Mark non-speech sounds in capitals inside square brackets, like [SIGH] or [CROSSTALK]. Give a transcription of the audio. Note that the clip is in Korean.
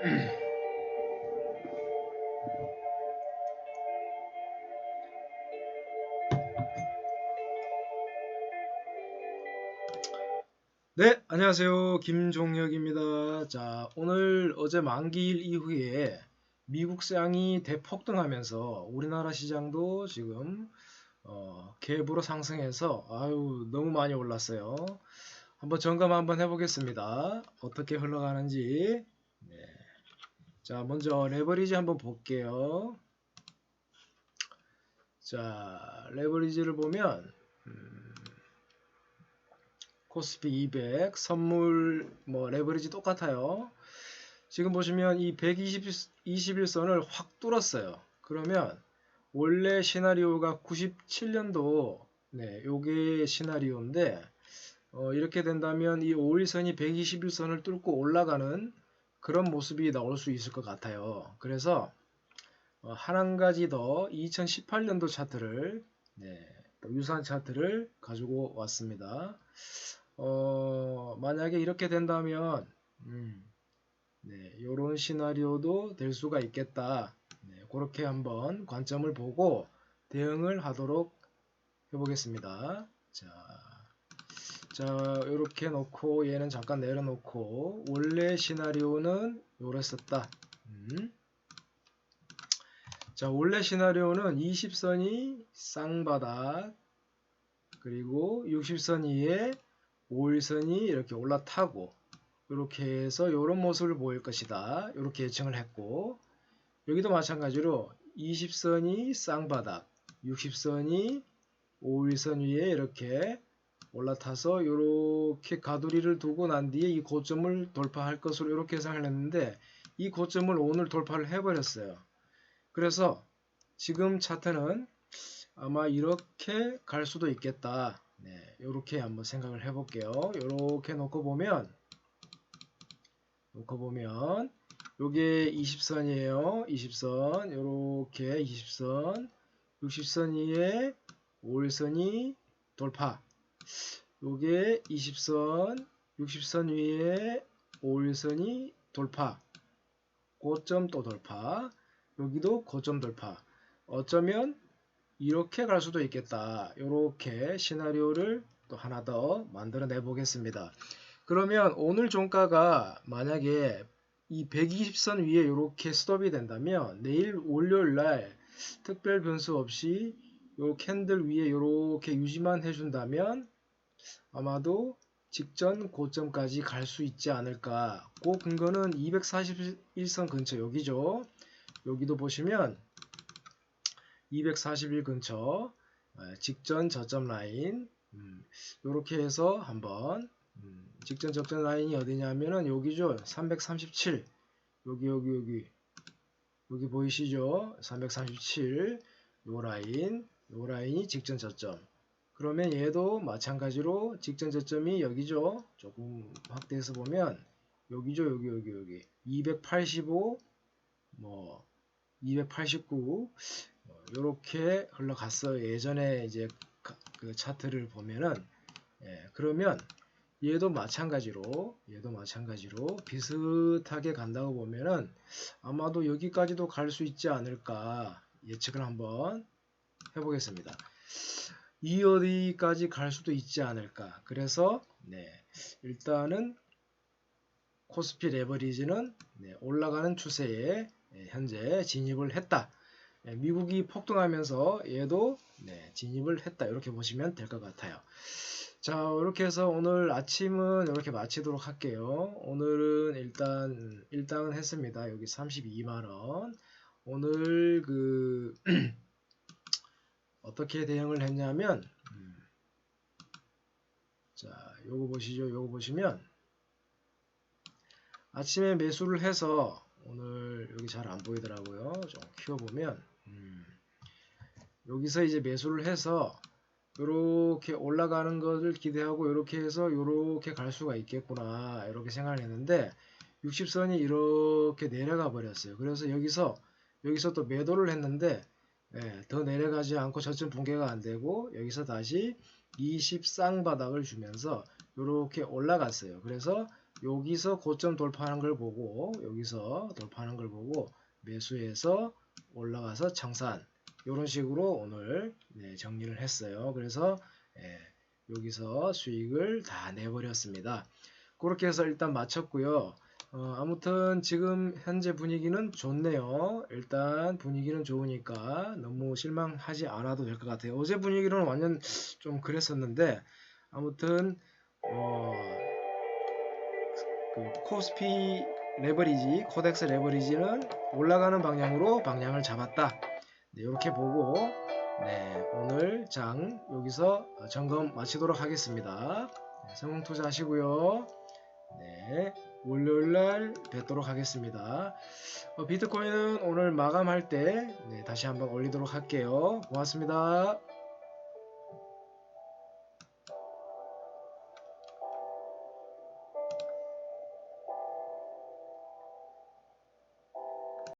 [CLEARS THROAT] 네, 안녕하세요. 김종혁입니다. 자, 오늘 어제 만기일 이후에 미국 시장이 대폭등하면서 우리나라 시장도 지금 어, 갭으로 상승해서 아유 너무 많이 올랐어요. 한번 점검 한번 해보겠습니다. 어떻게 흘러가는지. 네. 자, 먼저 레버리지 한번 볼게요. 자, 레버리지를 보면 음, 코스피 200 선물 뭐 레버리지 똑같아요. 지금 보시면 이 121선을 확 뚫었어요. 그러면 원래 시나리오가 97년도 네, 요게 시나리오인데 어, 이렇게 된다면 이 5일선이 121선을 뚫고 올라가는 그런 모습이 나올 수 있을 것 같아요. 그래서 어, 한 가지 더 2018년도 차트를 네, 또 유사한 차트를 가지고 왔습니다. 어, 만약에 이렇게 된다면 음, 네, 이런 시나리오도 될 수가 있겠다. 네, 그렇게 한번 관점을 보고 대응을 하도록 해보겠습니다. 자, 자, 이렇게 놓고 얘는 잠깐 내려놓고 원래 시나리오는 요랬었다. 음. 자, 원래 시나리오는 20선이 쌍바닥 그리고 60선 위에 5일선이 이렇게 올라타고 이렇게 해서 이런 모습을 보일 것이다. 이렇게 예측을 했고 여기도 마찬가지로 20선이 쌍바닥 60선이 5일선 위에 이렇게 올라타서 이렇게 가두리를 두고 난 뒤에 이 고점을 돌파할 것으로 이렇게 예상을 했는데 이 고점을 오늘 돌파를 해버렸어요. 그래서 지금 차트는 아마 이렇게 갈 수도 있겠다. 네, 이렇게 한번 생각을 해볼게요. 이렇게 놓고 보면 놓고 보면 요게 20선이에요. 20선 이렇게 20선 60선 위에 5일선이 돌파 요게 20선 60선 위에 5일선이 돌파 고점 또 돌파 여기도 고점 돌파 어쩌면 이렇게 갈 수도 있겠다. 이렇게 시나리오를 또 하나 더 만들어내 보겠습니다. 그러면 오늘 종가가 만약에 이 120선 위에 이렇게 스톱이 된다면 내일 월요일 날 특별 변수 없이 요 캔들 위에 이렇게 유지만 해준다면 아마도 직전 고점까지 갈 수 있지 않을까. 그 근거는 241선 근처 여기죠. 여기도 보시면 241 근처 어, 직전 저점 라인 이렇게 음, 해서 한번 음, 직전 저점 라인이 어디냐면은 여기죠. 337 여기 여기 여기. 여기 보이시죠? 337 요 라인 요 라인이 직전 저점 그러면 얘도 마찬가지로 직전 저점이 여기죠 조금 확대해서 보면 여기죠 여기 여기 여기 285 뭐 289 이렇게 흘러갔어요. 예전에 이제 그 차트를 보면은 예, 그러면 얘도 마찬가지로 얘도 마찬가지로 비슷하게 간다고 보면은 아마도 여기까지도 갈 수 있지 않을까 예측을 한번 해보겠습니다. 이 어디까지 갈 수도 있지 않을까. 그래서 네, 일단은 코스피 레버리지는 네, 올라가는 추세에 네, 현재 진입을 했다. 네, 미국이 폭등하면서 얘도 네, 진입을 했다. 이렇게 보시면 될 것 같아요. 자, 이렇게 해서 오늘 아침은 이렇게 마치도록 할게요. 오늘은 일단 일당은 했습니다. 여기 32만원. 오늘 그 [CLEARS THROAT] 어떻게 대응을 했냐면 음, 자, 요거 보시죠. 요거 보시면 아침에 매수를 해서 오늘 여기 잘 안 보이더라고요. 좀 키워보면 음, 여기서 이제 매수를 해서 이렇게 올라가는 것을 기대하고 이렇게 해서 이렇게 갈 수가 있겠구나 이렇게 생각을 했는데 60선이 이렇게 내려가 버렸어요. 그래서 여기서 여기서 또 매도를 했는데 예, 더 내려가지 않고 저점 붕괴가 안 되고 여기서 다시 20 쌍바닥을 주면서 이렇게 올라갔어요. 그래서 여기서 고점 돌파하는 걸 보고 여기서 돌파하는 걸 보고 매수해서 올라가서 청산 이런 식으로 오늘 네, 정리를 했어요. 그래서 예, 여기서 수익을 다 내버렸습니다. 그렇게 해서 일단 마쳤고요. 어, 아무튼 지금 현재 분위기는 좋네요. 일단 분위기는 좋으니까 너무 실망하지 않아도 될 것 같아요. 어제 분위기는 완전 좀 그랬었는데 아무튼 어, 그 코스피 레버리지, 코덱스 레버리지는 올라가는 방향으로 방향을 잡았다. 네, 이렇게 보고 네, 오늘 장 여기서 점검 마치도록 하겠습니다. 네, 성공 투자하시고요. 네, 월요일 날 뵙도록 하겠습니다. 어, 비트코인은 오늘 마감할 때 네, 다시 한번 올리도록 할게요. 고맙습니다.